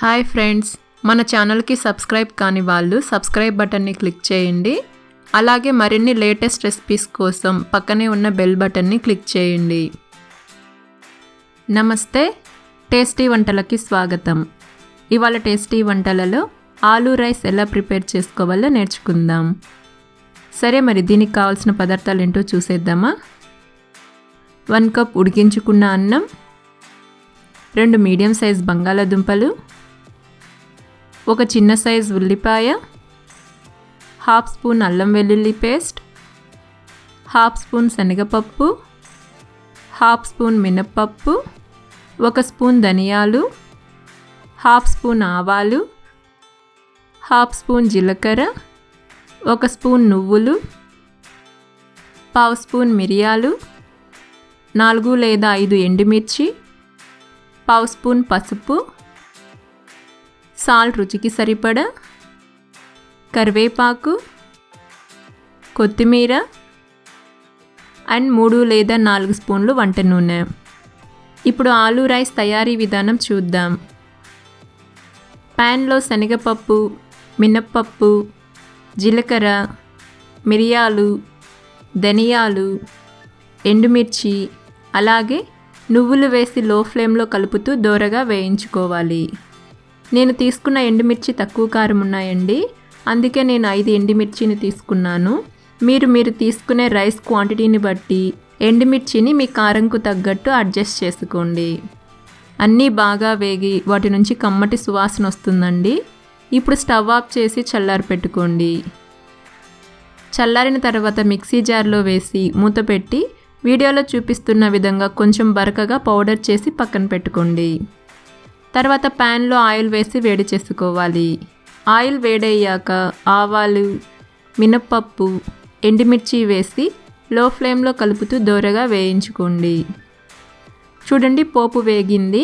Hi friends మన ఛానల్కి subscribe కాని వాళ్ళు సబ్స్క్రైబ్ బటన్ని క్లిక్ చేయండి. అలాగే మరిన్ని లేటెస్ట్ రెసిపీస్ కోసం పక్కనే ఉన్న బెల్ బటన్ని క్లిక్ చేయండి. నమస్తే టేస్టీ వంటలకి స్వాగతం. ఇవాళ టేస్టీ వంటలలో ఆలూ రైస్ ఎలా ప్రిపేర్ చేసుకోవాలో నేర్చుకుందాం. సరే మరి దీనికి కావాల్సిన పదార్థాలు ఏంటో చూసేద్దామా? వన్ కప్ ఉడికించుకున్న అన్నం రెండు మీడియం సైజ్ బంగాళాదుంపలు ఒక చిన్న సైజ్ ఉల్లిపాయ హాఫ్ స్పూన్ అల్లం వెల్లుల్లి పేస్ట్ హాఫ్ స్పూన్ శనగపప్పు హాఫ్ స్పూన్ మినప్పప్పు ఒక స్పూన్ ధనియాలు హాఫ్ స్పూన్ ఆవాలు హాఫ్ స్పూన్ జీలకర్ర ఒక స్పూన్ నువ్వులు పావు స్పూన్ మిరియాలు నాలుగు లేదా ఐదు ఎండుమిర్చి పావు స్పూన్ పసుపు సాల్ట్ రుచికి సరిపడా కరివేపాకు కొత్తిమీర అండ్ మూడు లేదా నాలుగు స్పూన్లు వంట నూనె. ఇప్పుడు ఆలూ రైస్ తయారీ విధానం చూద్దాం. ప్యాన్లో శనగపప్పు మినప్పప్పు జీలకర్ర మిరియాలు ధనియాలు ఎండుమిర్చి అలాగే నువ్వులు వేసి లో ఫ్లేమ్లో కలుపుతూ దోరగా వేయించుకోవాలి. నేను తీసుకున్న ఎండుమిర్చి తక్కువ కారం ఉన్నాయండి. అందుకే నేను ఐదు ఎండుమిర్చిని తీసుకున్నాను. మీరు మీరు తీసుకునే రైస్ క్వాంటిటీని బట్టి ఎండుమిర్చిని మీ కారంకు తగ్గట్టు అడ్జస్ట్ చేసుకోండి. అన్నీ బాగా వేగి వాటి నుంచి కమ్మటి సువాసన వస్తుందండి. ఇప్పుడు స్టవ్ ఆఫ్ చేసి చల్లారి పెట్టుకోండి. చల్లారిన తర్వాత మిక్సీ జార్లో వేసి మూత పెట్టి వీడియోలో చూపిస్తున్న విధంగా కొంచెం బరకగా పౌడర్ చేసి పక్కన పెట్టుకోండి. తర్వాత ప్యాన్లో ఆయిల్ వేసి వేడి చేసుకోవాలి. ఆయిల్ వేడయ్యాక ఆవాలు మినప్పప్పు ఎండుమిర్చి వేసి లో ఫ్లేమ్లో కలుపుతూ దోరగా వేయించుకోండి. చూడండి పోపు వేగింది.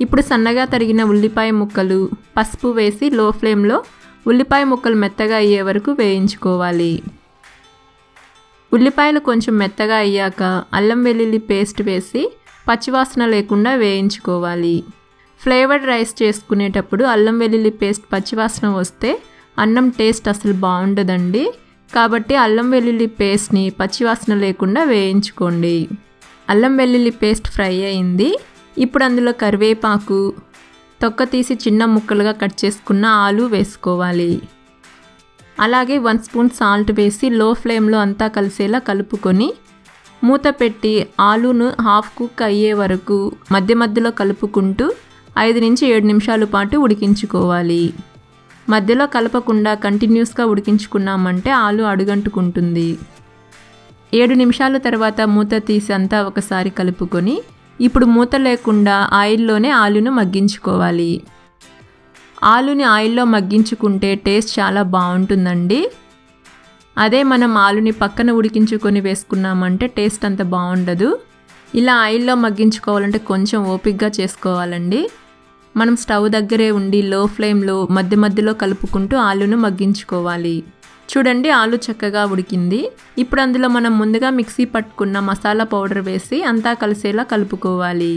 ఇప్పుడు సన్నగా తరిగిన ఉల్లిపాయ ముక్కలు పసుపు వేసి లో ఫ్లేమ్లో ఉల్లిపాయ ముక్కలు మెత్తగా అయ్యే వరకు వేయించుకోవాలి. ఉల్లిపాయలు కొంచెం మెత్తగా అయ్యాక అల్లం వెల్లుల్లి పేస్ట్ వేసి పచ్చివాసన లేకుండా వేయించుకోవాలి. ఫ్లేవర్డ్ రైస్ చేసుకునేటప్పుడు అల్లం వెల్లుల్లి పేస్ట్ పచ్చివాసన వస్తే అన్నం టేస్ట్ అసలు బాగుండదండి. కాబట్టి అల్లం వెల్లుల్లి పేస్ట్ని పచ్చివాసన లేకుండా వేయించుకోండి. అల్లం వెల్లుల్లి పేస్ట్ ఫ్రై అయింది. ఇప్పుడు అందులో కరివేపాకు తొక్క తీసి చిన్న ముక్కలుగా కట్ చేసుకున్న ఆలు వేసుకోవాలి. అలాగే వన్ స్పూన్ సాల్ట్ వేసి లో ఫ్లేమ్లో అంతా కలిసేలా కలుపుకొని మూత పెట్టి ఆలును హాఫ్ కుక్ అయ్యే వరకు మధ్య మధ్యలో కలుపుకుంటూ ఐదు నుంచి ఏడు నిమిషాల పాటు ఉడికించుకోవాలి. మధ్యలో కలపకుండా కంటిన్యూస్గా ఉడికించుకున్నామంటే ఆలు అడుగంటుకుంటుంది. ఏడు నిమిషాల తర్వాత మూత తీసి అంతా ఒకసారి కలుపుకొని ఇప్పుడు మూత లేకుండా ఆయిల్లోనే ఆలును మగ్గించుకోవాలి. ఆలుని ఆయిల్లో మగ్గించుకుంటే టేస్ట్ చాలా బాగుంటుందండి. అదే మనం ఆలుని పక్కన ఉడికించుకొని వేసుకున్నామంటే టేస్ట్ అంత బాగుండదు. ఇలా ఆయిల్లో మగ్గించుకోవాలంటే కొంచెం ఓపిక్గా చేసుకోవాలండి. మనం స్టవ్ దగ్గరే ఉండి లో ఫ్లేమ్లో మధ్య మధ్యలో కలుపుకుంటూ ఆలును మగ్గించుకోవాలి. చూడండి ఆలు చక్కగా ఉడికింది. ఇప్పుడు అందులో మనం ముందుగా మిక్సీ పట్టుకున్న మసాలా పౌడర్ వేసి అంతా కలిసేలా కలుపుకోవాలి.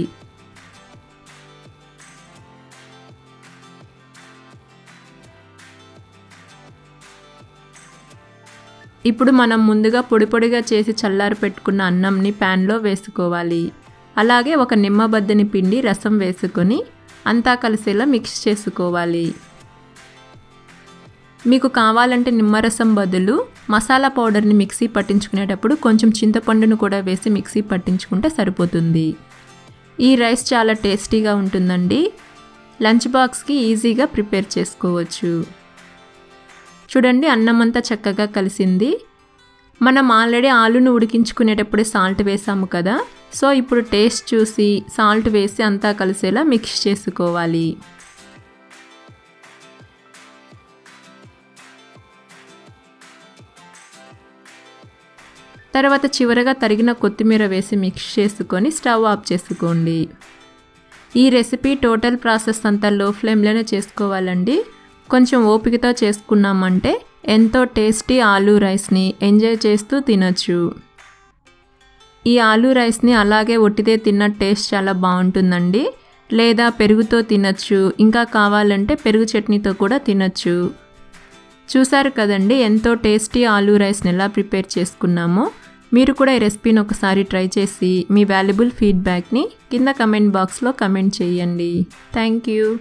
ఇప్పుడు మనం ముందుగా పొడి పొడిగా చేసి చల్లారి పెట్టుకున్న అన్నంని ప్యాన్లో వేసుకోవాలి. అలాగే ఒక నిమ్మబద్దని పిండి రసం వేసుకొని అంతా కలిసేలా మిక్స్ చేసుకోవాలి. మీకు కావాలంటే నిమ్మరసం బదులు మసాలా పౌడర్ని మిక్సీ పట్టించుకునేటప్పుడు కొంచెం చింతపండును కూడా వేసి మిక్సీ పట్టించుకుంటే సరిపోతుంది. ఈ రైస్ చాలా టేస్టీగా ఉంటుందండి. లంచ్ బాక్స్కి ఈజీగా ప్రిపేర్ చేసుకోవచ్చు. చూడండి అన్నం అంతా చక్కగా కలిసింది. మనం ఆల్రెడీ ఆలును ఉడికించుకునేటప్పుడే సాల్ట్ వేసాము కదా. సో ఇప్పుడు టేస్ట్ చూసి సాల్ట్ వేసి అంతా కలిసేలా మిక్స్ చేసుకోవాలి. తర్వాత చివరగా తరిగిన కొత్తిమీర వేసి మిక్స్ చేసుకొని స్టవ్ ఆఫ్ చేసుకోండి. ఈ రెసిపీ టోటల్ ప్రాసెస్ అంతా లో ఫ్లేమ్లోనే చేసుకోవాలండి. కొంచెం ఓపికతో చేసుకున్నామంటే ఎంతో టేస్టీ ఆలూ రైస్ని ఎంజాయ్ చేస్తూ తినచ్చు. ఈ ఆలూ రైస్ని అలాగే ఒట్టిదే తిన్న టేస్ట్ చాలా బాగుంటుందండి. లేదా పెరుగుతో తినచ్చు ఇంకా కావాలంటే పెరుగు చట్నీతో కూడా తినచ్చు. చూసారు కదండి ఎంతో టేస్టీ ఆలూ రైస్ని ఎలా ప్రిపేర్ చేసుకున్నామో? మీరు కూడా ఈ రెసిపీని ఒకసారి ట్రై చేసి మీ వాల్యుబుల్ ఫీడ్బ్యాక్ని కింద కమెంట్ బాక్స్లో కమెంట్ చేయండి. Thank you.